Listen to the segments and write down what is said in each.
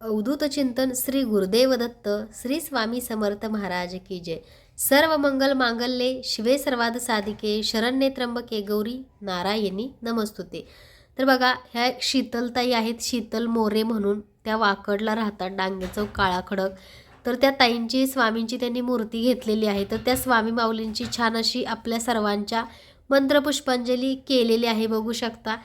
अवधूत चिंतन श्री गुरुदेव दत्त श्री स्वामी समर्थ महाराज की जय. सर्व मंगल मांगल्ये शिवे सर्वाद साधिके शरण्ये त्र्यंबके गौरी नारायणी नमस्तुते. तर बघा ह्या शीतलताई आहेत शीतल मोरे म्हणून त्या वाकडला राहतात डांगे चौक काळा खडक. तर त्या ताईंची स्वामींची त्यांनी मूर्ती घेतलेली आहे. तर त्या स्वामी माऊलींची छान अशी आपल्या सर्वांच्या मंत्रपुष्पांजली केलेली आहे बघू शकता.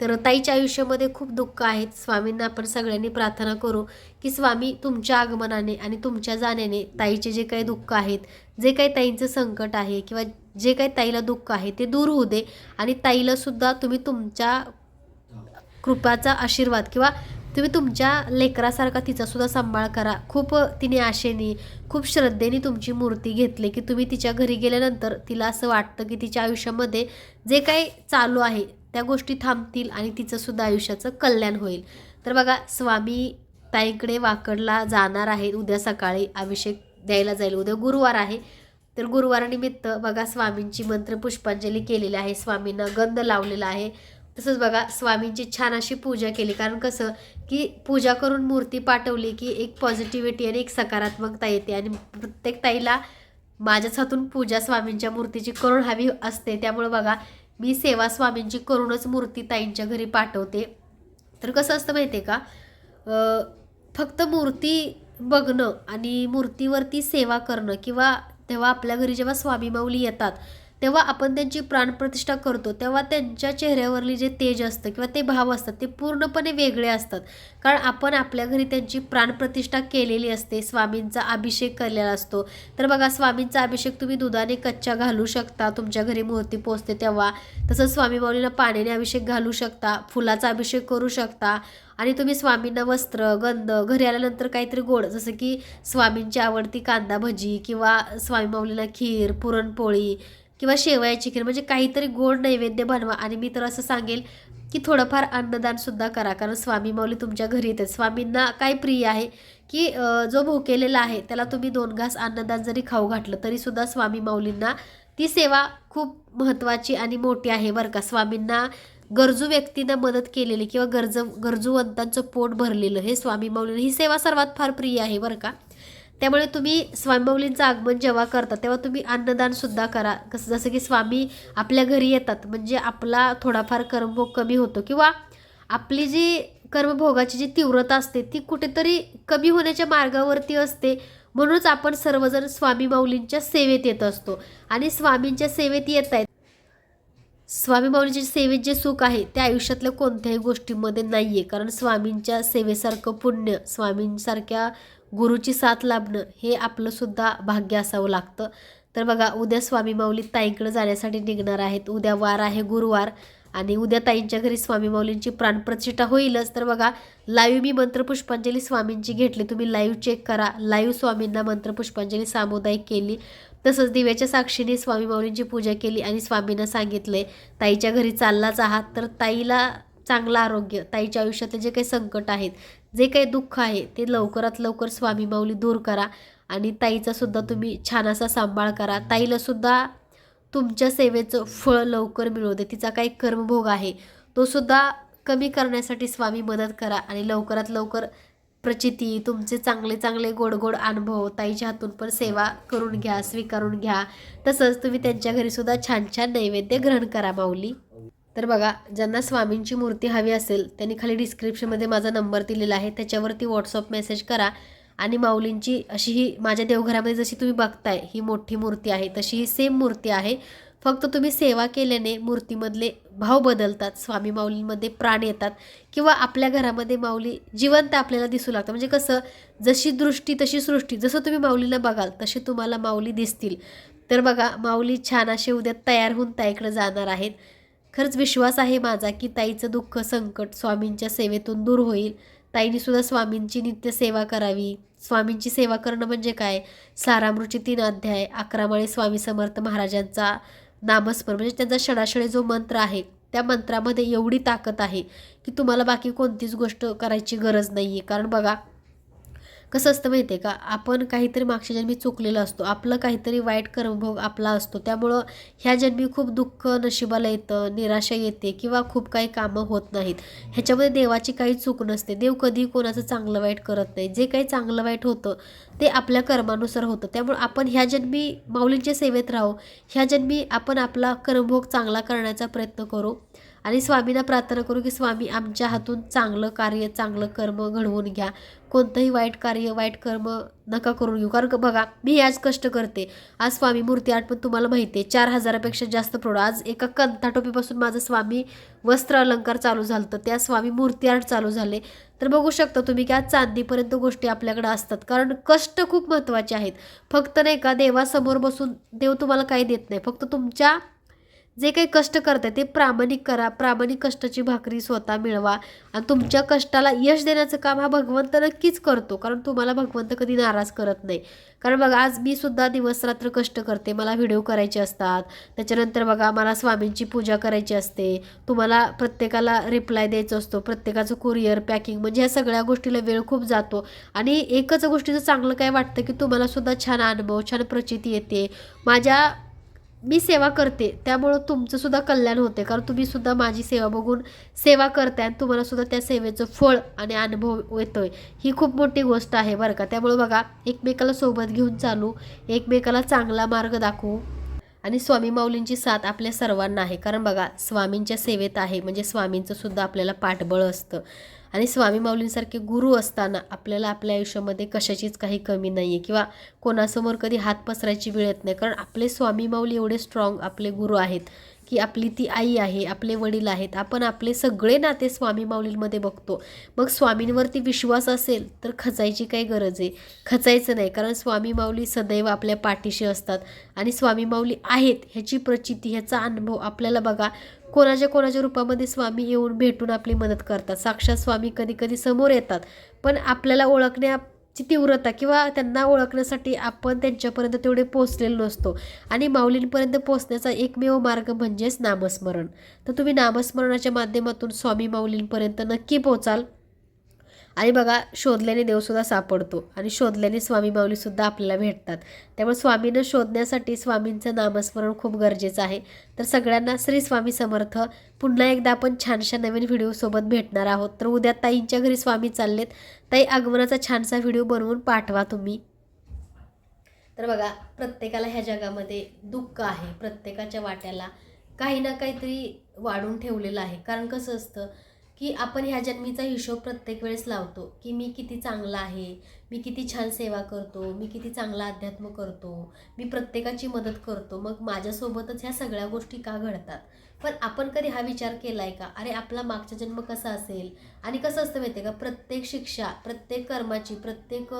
तर ताईच्या आयुष्यामध्ये खूप दुःख आहेत. स्वामींना आपण सगळ्यांनी प्रार्थना करू की स्वामी तुमच्या आगमनाने आणि तुमच्या जाण्याने ताईचे जे काही दुःख आहेत जे काही ताईंचं संकट आहे किंवा जे काही ताईला दुःख आहे ते दूर होऊ दे आणि ताईलासुद्धा तुम्ही तुमच्या कृपाचा आशीर्वाद किंवा तुम्ही तुमच्या लेकरासारखा तिचासुद्धा सांभाळ करा. खूप तिने आशेने खूप श्रद्धेने तुमची मूर्ती घेतली की तुम्ही तिच्या घरी गेल्यानंतर तिला असं वाटतं की तिच्या आयुष्यामध्ये जे काही चालू आहे त्या गोष्टी थांबतील आणि तिचं सुद्धा आयुष्याचं कल्याण होईल. तर बघा स्वामी ताईकडे वाकडला जाणार आहे. उद्या सकाळी अभिषेक द्यायला जाईल. उद्या गुरुवार आहे. तर गुरुवारानिमित्त बघा स्वामींची मंत्रपुष्पांजली केलेली आहे. स्वामींना गंध लावलेला आहे. तसंच बघा स्वामींची छान अशी पूजा केली. कारण कसं की पूजा करून मूर्ती पाठवली की एक पॉझिटिव्हिटी आणि एक सकारात्मकता येते. आणि प्रत्येक ताईला माझ्याच हातून पूजा स्वामींच्या मूर्तीची करून हवी असते. त्यामुळे बघा मी सेवा स्वामींची करूनच मूर्ती ताईंच्या घरी पाठवते. तर कसं असतं माहिती आहे का फक्त मूर्ती बघणं आणि मूर्तीवरती सेवा करणं किंवा तेव्हा आपल्या घरी जेव्हा स्वामी माऊली येतात तेव्हा आपण त्यांची प्राणप्रतिष्ठा करतो तेव्हा त्यांच्या चेहऱ्यावरली जे तेज असतं किंवा ते भाव असतात ते पूर्णपणे वेगळे असतात. कारण आपण आपल्या घरी त्यांची प्राणप्रतिष्ठा केलेली असते स्वामींचा अभिषेक केलेला असतो. तर बघा स्वामींचा अभिषेक तुम्ही दुधाने कच्च्या घालू शकता तुमच्या घरी मूर्ती पोचते तेव्हा. तसंच स्वामीमाऊलीला पाण्याने अभिषेक घालू शकता फुलाचा अभिषेक करू शकता. आणि तुम्ही स्वामींना वस्त्र गंध घरी आल्यानंतर काहीतरी गोड जसं की स्वामींची आवडती कांदा भजी किंवा स्वामी माऊलीला खीर पुरणपोळी किंवा शेवयाची खीर म्हणजे काहीतरी गोड नैवेद्य बनवा. आणि मी तर असं सांगेल की थोडंफार अन्नदानसुद्धा करा. कारण स्वामी माऊली तुमच्या घरी येतात. स्वामींना काय प्रिय आहे की जो भोकेलेला आहे त्याला तुम्ही दोन घास अन्नदान जरी खाऊ घातलं तरीसुद्धा स्वामी माऊलींना ती सेवा खूप महत्त्वाची आणि मोठी आहे बरं का. स्वामींना गरजू व्यक्तींना मदत केलेली किंवा गरज गरजूवंतांचं पोट भरलेलं हे स्वामी माऊलींना ही सेवा सर्वात फार प्रिय आहे बरं का. त्यामुळे तुम्ही स्वामी आगमन जेव्हा करता तेव्हा तुम्ही अन्नदानसुद्धा करा. कसं जसं की स्वामी आपल्या घरी येतात म्हणजे आपला थोडाफार कर्मभोग कमी होतो किंवा आपली जी कर्मभोगाची जी तीव्रता असते ती कुठेतरी कमी होण्याच्या मार्गावरती असते. म्हणूनच आपण सर्वजण स्वामी माऊलींच्या सेवेत येत असतो. आणि स्वामींच्या सेवेत येत आहेत. स्वामी माऊलींच्या सेवेत जे सुख आहे ते आयुष्यातल्या कोणत्याही गोष्टीमध्ये नाही आहे कारण स्वामींच्या सेवेसारखं पुण्य स्वामींसारख्या गुरुची साथ लाभणं हे आपलंसुद्धा भाग्य असावं लागतं. तर बघा उद्या स्वामी माऊली ताईंकडे जाण्यासाठी निघणार आहेत. उद्या वार आहे गुरुवार. आणि उद्या ताईंच्या घरी स्वामी माऊलींची प्राणप्रतिष्ठा होईलच. तर बघा लाईव्ह मी मंत्रपुष्पांजली स्वामींची घेतली. तुम्ही लाईव्ह चेक करा. लाईव्ह स्वामींना मंत्रपुष्पांजली सामुदायिक केली. तसंच दिव्याच्या साक्षीने स्वामी माऊलींची पूजा केली आणि स्वामींना सांगितले ताईच्या घरी चाललाच आहात. तर ताईला चांगलं आरोग्य ताईच्या आयुष्यातले जे काही संकट आहेत जे काही दुःख आहे ते लवकरात लवकर स्वामी माऊली दूर करा आणि ताईचासुद्धा तुम्ही छान असा सांभाळ करा. ताईलासुद्धा तुमच्या सेवेचं फळ लवकर मिळू दे. तिचा काही कर्मभोग आहे. तो सुद्धा कमी करण्यासाठी स्वामी मदत करा आणि लवकरात लवकर प्रचिती तुमचे चांगले चांगले गोड गोड अनुभव ताईच्या हातून पण सेवा करून घ्या स्वीकारून घ्या. तसंच तुम्ही त्यांच्या घरीसुद्धा छान छान नैवेद्य ग्रहण करा माऊली. तर बघा ज्यांना स्वामींची मूर्ती हवी असेल त्यांनी खाली डिस्क्रिप्शनमध्ये माझा नंबर दिलेला आहे. त्याच्यावरती व्हॉट्सअप मेसेज करा आणि माऊलींची अशी ही माझ्या देवघरामध्ये जशी तुम्ही बघताय ही मोठी मूर्ती आहे तशी ही सेम मूर्ती आहे. फक्त तुम्ही सेवा केल्याने मूर्तीमधले भाव बदलतात स्वामी माऊलींमध्ये प्राण येतात किंवा आपल्या घरामध्ये माऊली जिवंत आपल्याला दिसू लागतं म्हणजे कसं जशी दृष्टी तशी सृष्टी जसं तुम्ही माऊलीला बघाल तसे तुम्हाला माऊली दिसतील. तर बघा माऊली छान असे उद्या तयार होऊन ताईकडे जाणार आहेत. खरंच विश्वास आहे माझा की ताईचं दुःख संकट स्वामींच्या सेवेतून दूर होईल. ताईने सुद्धा स्वामींची नित्य सेवा करावी. स्वामींची सेवा करणं म्हणजे काय? सारामृची तीन अध्याय अकरामाळे स्वामी समर्थ महाराजांचा नामस्मर म्हणजे त्यांचा षडाषळे जो मंत्र आहे त्या मंत्रामध्ये एवढी ताकद आहे की तुम्हाला बाकी कोणतीच गोष्ट करायची गरज नाही आहे कारण बघा कसं असतं माहिती आहे का? आपण काहीतरी मागच्या जन्मी चुकलेला असतो. आपलं काहीतरी वाईट कर्मभोग आपला असतो. त्यामुळं ह्या जन्मी खूप दुःख नशिबाला येतं निराशा येते किंवा खूप काही कामं होत नाहीत. ह्याच्यामध्ये देवाची काही चूक नसते. देव कधी कोणाचं चांगलं वाईट करत नाही. जे काही चांगलं वाईट होतं ते आपल्या कर्मानुसार होतं. त्यामुळे आपण ह्या जन्मी माऊलींच्या सेवेत राहू. ह्या जन्मी आपण आपला कर्मभोग चांगला करण्याचा प्रयत्न करू. आणि स्वामींना प्रार्थना करू की स्वामी आमच्या हातून चांगलं कार्य चांगलं कर्म घडवून घ्या. कोणतंही वाईट कार्य वाईट कर्म नका करून घेऊ. कारण का बघा मी आज कष्ट करते. आज स्वामी मूर्ती आर्ट पण तुम्हाला माहिती आहे चार हजारापेक्षा जास्त प्रोड आज एका कंथाटोपीपासून माझं स्वामी वस्त्र अलंकार चालू झालं होतं त्या स्वामी मूर्ती आर्ट चालू झाले. तर बघू शकता तुम्ही की आज चांदीपर्यंत गोष्टी आपल्याकडे असतात. कारण कष्ट खूप महत्त्वाचे आहेत. फक्त नाही का देवासमोर बसून देव तुम्हाला काही देत नाही. फक्त तुमच्या जे काही कष्ट करताय ते प्रामाणिक करा प्रामाणिक कष्टाची भाकरी स्वतः मिळवा. आणि तुमच्या कष्टाला यश देण्याचं काम हा भगवंत नक्कीच करतो कारण तुम्हाला भगवंत कधी नाराज करत नाही. कारण बघा आज मी सुद्धा दिवस रात्र कष्ट करते मला व्हिडिओ करायचे असतात. त्याच्यानंतर बघा मला स्वामींची पूजा करायची असते. तुम्हाला प्रत्येकाला रिप्लाय द्यायचा असतो प्रत्येकाचं कुरिअर पॅकिंग म्हणजे ह्या सगळ्या गोष्टीला वेळ खूप जातो. आणि एकच गोष्टीचं चांगलं काय वाटतं की तुम्हाला सुद्धा छान अनुभव छान प्रचिती येते. माझ्या मी सेवा करते त्यामुळं तुमचं सुद्धा कल्याण होते. कारण तुम्ही सुद्धा माझी सेवा बघून सेवा करताय आणि तुम्हाला सुद्धा त्या सेवेचं फळ आणि अनुभव येतोय. ही खूप मोठी गोष्ट आहे बरं का. त्यामुळं बघा एकमेकाला सोबत घेऊन चालू एकमेकाला चांगला मार्ग दाखवू. आणि स्वामी माऊलींची साथ आपल्या सर्वांना आहे. कारण बघा स्वामींच्या सेवेत आहे. म्हणजे स्वामींचं सुद्धा आपल्याला पाठबळ असतं. आणि स्वामी माऊलींसारखे गुरु असताना आपल्याला आपल्या आयुष्यामध्ये कशाचीच काही कमी नाही आहे किंवा कोणासमोर कधी हात पसरायची वेळ येत नाही. कारण आपले स्वामी माऊली एवढे स्ट्रॉंग आपले गुरु आहेत. की आपली ती आई आहे आपले वडील आहेत आपण आपले सगळे नाते स्वामी माऊलींमध्ये बघतो. मग स्वामींवरती विश्वास असेल तर खचायची काही गरज आहे. खचायचं नाही कारण स्वामी माऊली सदैव आपल्या पाठीशी असतात आणि स्वामी माऊली आहेत ह्याची प्रचिती ह्याचा अनुभव आपल्याला बघा. कोणाच्या कोणाच्या रूपामध्ये स्वामी येऊन भेटून आपली मदत करतात. साक्षात स्वामी कधी कधी समोर येतात पण आपल्याला ची तीव्रता किंवा त्यांना ओळखण्यासाठी आपण त्यांच्यापर्यंत तेवढे पोचलेलो नसतो. आणि माऊलींपर्यंत पोचण्याचा एकमेव मार्ग म्हणजेच नामस्मरण. तर तुम्ही नामस्मरणाच्या माध्यमातून स्वामी माऊलींपर्यंत नक्की पोचाल आणि बघा शोधल्याने देवसुद्धा सापडतो. आणि शोधल्याने स्वामी माऊलीसुद्धा आपल्याला भेटतात. त्यामुळे स्वामीनं शोधण्यासाठी स्वामींचं नामस्मरण खूप गरजेचं आहे. तर सगळ्यांना श्री स्वामी समर्थ. पुन्हा एकदा आपण छानशा नवीन व्हिडिओसोबत भेटणार आहोत. तर उद्या ताईंच्या घरी स्वामी चाललेत. ताई आगमनाचा छानसा व्हिडिओ बनवून पाठवा तुम्ही. तर बघा प्रत्येकाला ह्या जगामध्ये दुःख आहे. प्रत्येकाच्या वाट्याला काही ना काहीतरी वाढून ठेवलेलं आहे. कारण कसं असतं? की आपण ह्या जन्मीचा हिशोब प्रत्येक वेळेस लावतो की मी किती चांगला आहे मी किती छान सेवा करतो मी किती चांगला अध्यात्म करतो मी प्रत्येकाची मदत करतो मग माझ्यासोबतच ह्या सगळ्या गोष्टी का घडतात? पण आपण कधी हा विचार केला आहे का? अरे आपला मागचा जन्म कसा असेल? आणि कसं असतं माहिती आहे का? प्रत्येक शिक्षा प्रत्येक कर्माची प्रत्येक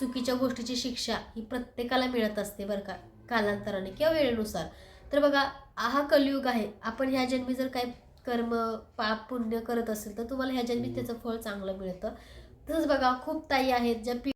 चुकीच्या गोष्टीची शिक्षा ही प्रत्येकाला मिळत असते बरं का कालांतराने किंवा वेळेनुसार. तर बघा हा कलियुग आहे. आपण ह्या जन्मी जर काही कर्म पाप पुण्य करत असेल तर तुम्हाला ह्या जन्मी त्याचं फळ चांगलं मिळतं. तसंच बघा खूप ताई आहेत ज्या पी